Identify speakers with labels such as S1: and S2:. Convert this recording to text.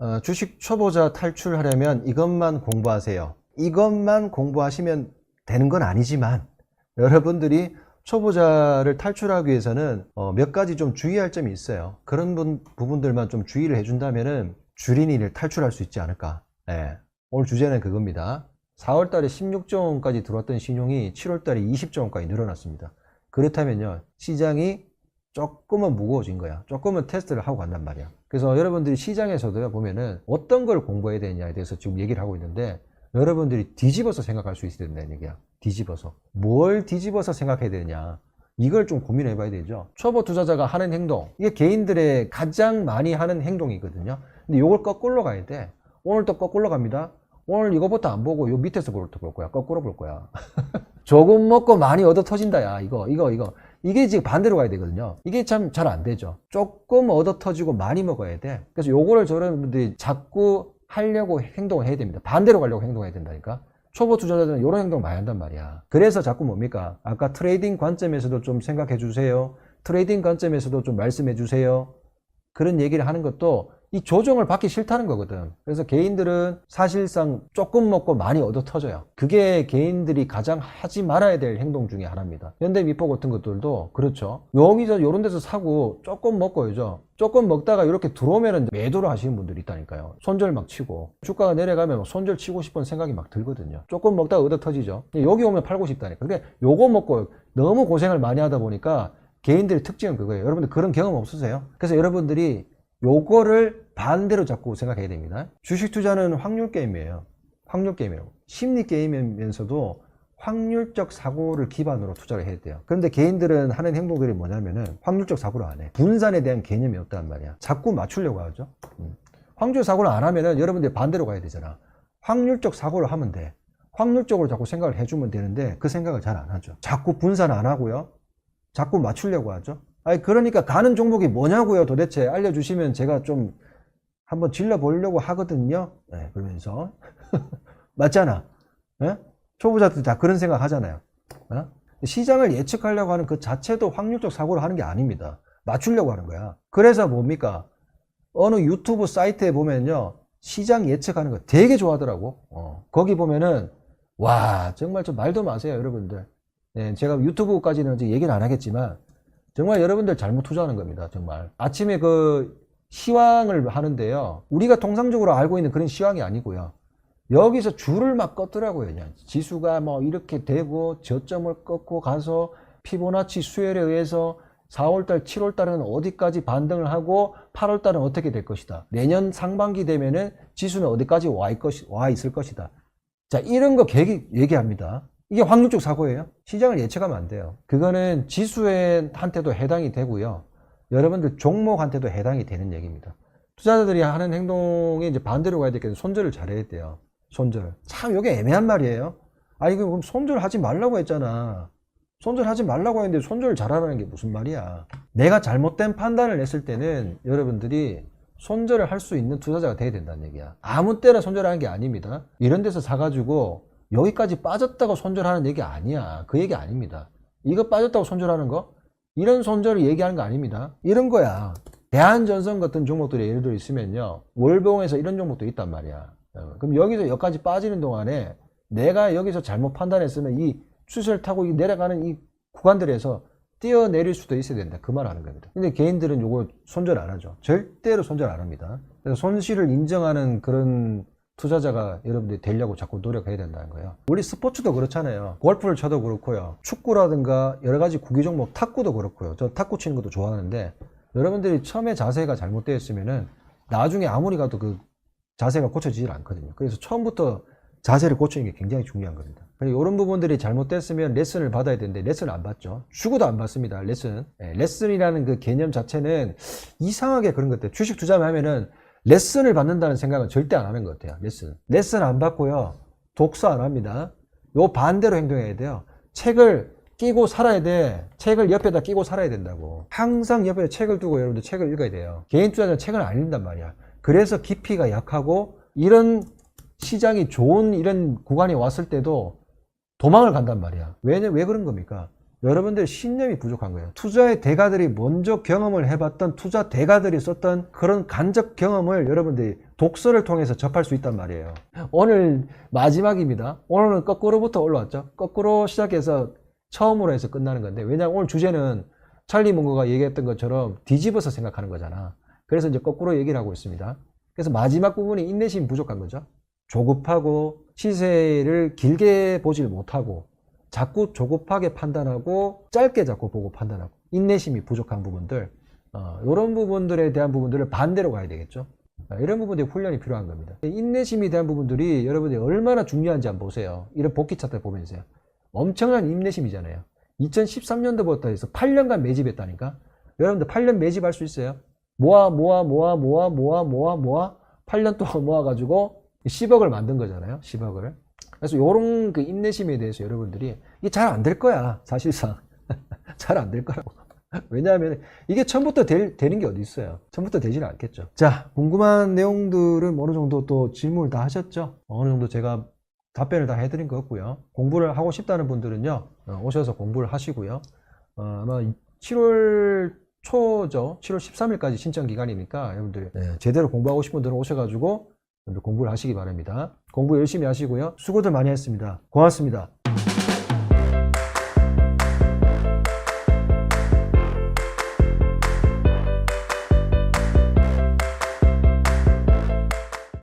S1: 어, 주식 초보자 탈출하려면 이것만 공부하세요. 이것만 공부하시면 되는 건 아니지만 여러분들이 초보자를 탈출하기 위해서는 어, 몇 가지 좀 주의할 점이 있어요. 그런 분- 부분들만 좀 주의를 해준다면은 주린이를 탈출할 수 있지 않을까. 예. 오늘 주제는 그겁니다. 4월 달에 16조 원까지 들어왔던 신용이 7월 달에 20조 원까지 늘어났습니다. 그렇다면요, 시장이 조금은 무거워진 거야. 조금은 테스트를 하고 간단 말이야. 그래서 여러분들이 시장에서도 보면은 어떤 걸 공부해야 되느냐에 대해서 지금 얘기를 하고 있는데 여러분들이 뒤집어서 생각할 수 있어야 된다는 얘기야. 뒤집어서. 뭘 뒤집어서 생각해야 되느냐. 이걸 좀 고민해 봐야 되죠. 초보 투자자가 하는 행동. 이게 개인들의 가장 많이 하는 행동이거든요. 근데 이걸 거꾸로 가야 돼. 오늘 또 거꾸로 갑니다. 오늘 이거부터 안 보고 요 밑에서 볼 거야. 거꾸로 볼 거야. 조금 먹고 많이 얻어 터진다, 야. 이거, 이거, 이거. 이게 지금 반대로 가야 되거든요. 이게 참 잘 안 되죠. 조금 얻어 터지고 많이 먹어야 돼. 그래서 요거를 저런 분들이 자꾸 하려고 행동을 해야 됩니다. 반대로 가려고 행동해야 된다니까. 초보 투자자들은 이런 행동 많이 한단 말이야. 그래서 자꾸 뭡니까? 아까 트레이딩 관점에서도 좀 생각해 주세요. 트레이딩 관점에서도 좀 말씀해 주세요. 그런 얘기를 하는 것도 이 조정을 받기 싫다는 거거든. 그래서 개인들은 사실상 조금 먹고 많이 얻어 터져요. 그게 개인들이 가장 하지 말아야 될 행동 중에 하나입니다. 현대 미포 같은 것들도 그렇죠. 여기서 이런 데서 사고 조금 먹고요. 조금 먹다가 이렇게 들어오면 매도를 하시는 분들이 있다니까요. 손절 막 치고 주가가 내려가면 막 손절 치고 싶은 생각이 막 들거든요. 조금 먹다가 얻어 터지죠. 여기 오면 팔고 싶다니까. 근데 요거 먹고 너무 고생을 많이 하다 보니까 개인들의 특징은 그거예요. 여러분들 그런 경험 없으세요? 그래서 여러분들이 요거를 반대로 자꾸 생각해야 됩니다. 주식 투자는 확률 게임이에요. 확률 게임이라고. 심리 게임이면서도 확률적 사고를 기반으로 투자를 해야 돼요. 그런데 개인들은 하는 행동들이 뭐냐면은 확률적 사고를 안 해. 분산에 대한 개념이 없단 말이야. 자꾸 맞추려고 하죠. 음. 확률 사고를 안 하면은 여러분들이 반대로 가야 되잖아. 확률적 사고를 하면 돼. 확률적으로 자꾸 생각을 해주면 되는데 그 생각을 잘 안 하죠. 자꾸 분산 안 하고요. 자꾸 맞추려고 하죠. 아니 그러니까 가는 종목이 뭐냐고요 도대체 알려주시면 제가 좀 한번 질러보려고 하거든요. 네, 그러면서 맞잖아. 예? 초보자들 다 그런 생각 하잖아요. 어? 시장을 예측하려고 하는 그 자체도 확률적 사고를 하는 게 아닙니다. 맞추려고 하는 거야. 그래서 뭡니까? 어느 유튜브 사이트에 보면요. 시장 예측하는 거 되게 좋아하더라고. 어, 거기 보면은 와 정말 좀 말도 마세요 여러분들. 네, 제가 유튜브까지는 얘기는 안 하겠지만 정말 여러분들 잘못 투자하는 겁니다. 정말 아침에 그 시황을 하는데요. 우리가 통상적으로 알고 있는 그런 시황이 아니고요. 여기서 줄을 막 껐더라고요. 그냥 지수가 뭐 이렇게 되고 저점을 꺾고 가서 피보나치 수열에 의해서 4월달, 7월달은 어디까지 반등을 하고 8월달은 어떻게 될 것이다. 내년 상반기 되면은 지수는 어디까지 와, 있 와 있을 것이다. 자, 이런 거 계기, 얘기합니다. 이게 확률적 사고예요. 시장을 예측하면 안 돼요. 그거는 지수한테도 해당이 되고요. 여러분들 종목한테도 해당이 되는 얘기입니다. 투자자들이 하는 행동이 이제 반대로 가야 되겠는데 손절을 잘해야 돼요. 손절. 참 이게 애매한 말이에요. 아 이거 그럼 손절하지 말라고 했잖아. 손절하지 말라고 했는데 손절을 잘하라는 게 무슨 말이야. 내가 잘못된 판단을 했을 때는 여러분들이 손절을 할 수 있는 투자자가 돼야 된다는 얘기야. 아무 때나 손절하는 게 아닙니다. 이런 데서 사가지고 여기까지 빠졌다고 손절하는 얘기 아니야. 그 얘기 아닙니다. 이거 빠졌다고 손절하는 거? 이런 손절을 얘기하는 거 아닙니다. 이런 거야. 대한전선 같은 종목들이 예를 들어 있으면요. 월봉에서 이런 종목도 있단 말이야. 어, 그럼 여기서 여기까지 빠지는 동안에 내가 여기서 잘못 판단했으면 이 추세를 타고 이 내려가는 이 구간들에서 뛰어내릴 수도 있어야 된다. 그 말 하는 겁니다. 근데 개인들은 요거 손절 안 하죠. 절대로 손절 안 합니다. 그래서 손실을 인정하는 그런 투자자가 여러분들이 되려고 자꾸 노력해야 된다는 거예요. 우리 스포츠도 그렇잖아요. 골프를 쳐도 그렇고요. 축구라든가 여러 가지 구기 종목, 탁구도 그렇고요. 저 탁구 치는 것도 좋아하는데 여러분들이 처음에 자세가 잘못되어 있으면은 나중에 아무리 가도 그 자세가 고쳐지질 않거든요. 그래서 처음부터 자세를 고치는 게 굉장히 중요한 겁니다. 이런 부분들이 잘못됐으면 레슨을 받아야 되는데 레슨을 안 받죠. 주고도 안 받습니다. 레슨. 예, 레슨이라는 그 개념 자체는 이상하게 그런 것 같아요. 주식 투자만 하면은 레슨을 받는다는 생각은 절대 안 하는 것 같아요. 레슨. 레슨 안 받고요. 독서 안 합니다. 요 반대로 행동해야 돼요. 책을 끼고 살아야 돼. 책을 옆에다 끼고 살아야 된다고. 항상 옆에 책을 두고 여러분들 책을 읽어야 돼요. 개인 투자자는 책을 안 읽는단 말이야. 그래서 깊이가 약하고 이런 시장이 좋은 이런 구간에 왔을 때도 도망을 간단 말이야. 왜, 왜 그런 겁니까? 여러분들 신념이 부족한 거예요. 투자의 대가들이 먼저 경험을 해봤던 투자 대가들이 썼던 그런 간접 경험을 여러분들이 독서를 통해서 접할 수 있단 말이에요. 오늘 마지막입니다. 오늘은 거꾸로부터 올라왔죠. 거꾸로 시작해서 처음으로 해서 끝나는 건데 왜냐하면 오늘 주제는 찰리 몽고가 얘기했던 것처럼 뒤집어서 생각하는 거잖아. 그래서 이제 거꾸로 얘기를 하고 있습니다. 그래서 마지막 부분이 인내심이 부족한 거죠. 조급하고 시세를 길게 보질 못하고 자꾸 조급하게 판단하고 짧게 자꾸 보고 판단하고 인내심이 부족한 부분들 어, 이런 부분들에 대한 부분들을 반대로 가야 되겠죠. 어, 이런 부분들이 훈련이 필요한 겁니다. 인내심에 대한 부분들이 여러분들이 얼마나 중요한지 한번 보세요. 이런 복귀 차트 보면서요. 엄청난 인내심이잖아요. 2013년도부터 해서 8년간 매집했다니까. 여러분들 8년 매집할 수 있어요? 모아 모아 모아 모아 모아 모아 모아 8년 동안 모아가지고 10억을 만든 거잖아요. 10억을. 그래서 이런 그 인내심에 대해서 여러분들이 이게 잘 안 될 거야. 사실상 잘 안 될 거라고. 왜냐하면 이게 처음부터 될, 되는 게 어디 있어요. 처음부터 되지는 않겠죠. 자, 궁금한 내용들은 어느 정도 또 질문을 다 하셨죠. 어느 정도 제가 답변을 다 해드린 것 같고요. 공부를 하고 싶다는 분들은요, 어, 오셔서 공부를 하시고요. 어, 아마 7월 초죠. 7월 13일까지 신청 기간이니까 여러분들 네, 제대로 공부하고 싶은 분들은 오셔가지고 공부를 하시기 바랍니다. 공부 열심히 하시고요. 수고들 많이 했습니다. 고맙습니다.